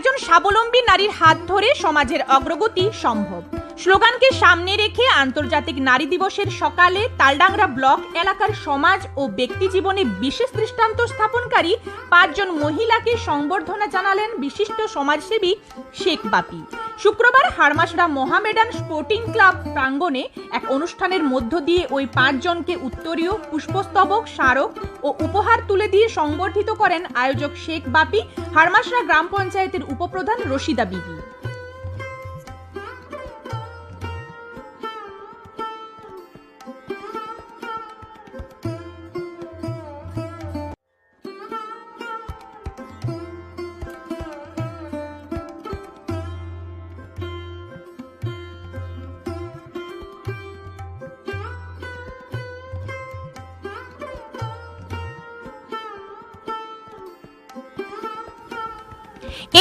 একজন স্বাবলম্বী নারীর হাত ধরে সমাজের অগ্রগতি সম্ভব। স্লোগানকে সামনে রেখে আন্তর্জাতিক নারী দিবসের সকালে তালডাংরা ব্লক এলাকার সমাজ ও ব্যক্তি জীবনে বিশেষ দৃষ্টান্ত স্থাপনকারী পাঁচজন মহিলাকে সংবর্ধনা জানালেন বিশিষ্ট সমাজসেবী শেখ বাপি। শুক্রবার হারমাসরা মহামেডান স্পোর্টিং ক্লাব প্রাঙ্গণে এক অনুষ্ঠানের মধ্য দিয়ে ওই পাঁচজনকে উত্তরীয়, পুষ্পস্তবক, স্মারক ও উপহার তুলে দিয়ে সংবর্ধিত করেন আয়োজক শেখ বাপি হারমাসরা গ্রাম পঞ্চায়েতের উপপ্রধান রশিদা বিবি।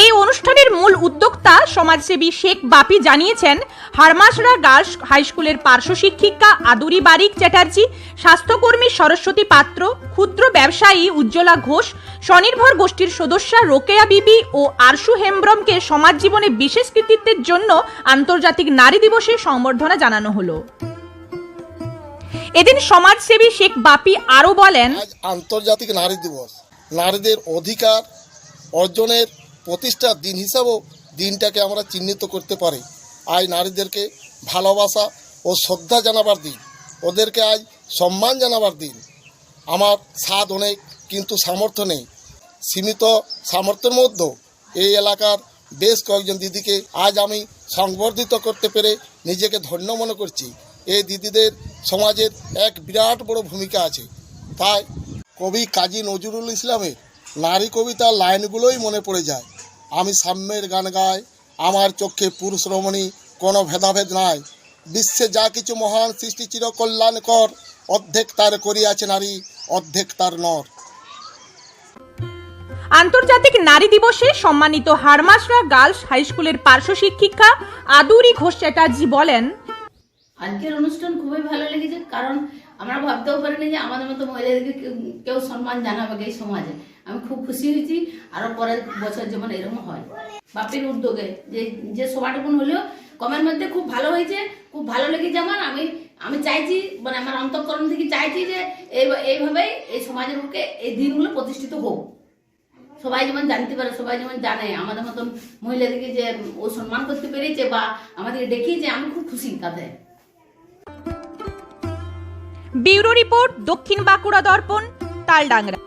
এই অনুষ্ঠানের মূল উদ্যোক্তা সমাজসেবী শেখ বাপি জানিয়েছেন, হারমাসরা গার্লস হাই স্কুলের পার্শ্ব শিক্ষিকা আদুরি বারিক চ্যাটার্জি, স্বাস্থ্যকর্মী সরস্বতী পাত্র, ক্ষুদ্র ব্যবসায়ী উজ্জ্বলা ঘোষ, স্বনির্ভর গোষ্ঠীর সদস্যা রোকেয়া বিবি ও আরশু হেমব্রমকে সমাজ জীবনে বিশেষ কৃতিত্বের জন্য আন্তর্জাতিক নারী দিবসে সম্বর্ধনা জানানো হলো। এদিন সমাজসেবী শেখ বাপি আরও বলেন আন্তর্জাতিক নারী দিবস। নারীদের অধিকার অর্জনের প্রতিষ্ঠার দিন হিসাবেও দিনটাকে আমরা চিহ্নিত করতে পারি। আজ নারীদেরকে ভালোবাসা ও শ্রদ্ধা জানাবার দিন। ওদেরকে আজ সম্মান জানাবার দিন। আমার স্বাদ অনেক, কিন্তু সামর্থ্য নেই। সীমিত সামর্থ্যের মধ্যেও এই এলাকার বেশ কয়েকজন দিদিকে আজ আমি সংবর্ধিত করতে পেরে নিজেকে ধন্য মনে করছি। এই দিদিদের সমাজের এক বিরাট বড় ভূমিকা আছে। তাই কবি কাজী নজরুল ইসলামের নারী কবিতার লাইনগুলোই মনে পড়ে যায়। আমি সাম্যের গান গাই আমার চোখে পুরুষ রমণী কোনো ভেদাভেদ নাই। বিশ্বে যা কিছু মহান সৃষ্টি চির কল্যাণকর অর্ধেক তার করিয়াছে নারী অর্ধেক তার নর। আন্তর্জাতিক নারী দিবসে সম্মানিত হারমাসরা গার্লস হাই স্কুলের পার্শ্ব শিক্ষিকা আদুরি ঘোষ চ্যাটার্জি বলেন আজকের অনুষ্ঠান খুবই ভালো লেগেছে কারণ আমরা ভাবতেও পারিনি যে আমাদের মতো মহিলাদেরকে কেউ- সম্মান জানাবে এই সমাজে। আমি খুব খুশি হয়েছি, আরও পরের বছর যেমন এরকম হয়। বাপির উদ্যোগে। যে যে সভাটুকুন হলেও কমের মধ্যে খুব ভালো হয়েছে, খুব ভালো লেগেছে আমার। আমি আমি চাইছি মানে আমার অন্তঃকরণ থেকে চাইছি যে এই- এইভাবেই এই সমাজের বুকে এই দিনগুলো প্রতিষ্ঠিত হোক। সবাই যেমন জানতে পারে, সবাই যেমন জানে, আমাদের মতন মহিলাদেরকে যে ও সম্মান করতে পেরেছে বা আমাদেরকে দেখিয়েছে, আমি খুব খুশি তাতে। ব্যুরো রিপোর্ট দক্ষিণ বাঁকুড়া দর্পণ তালডাংরা।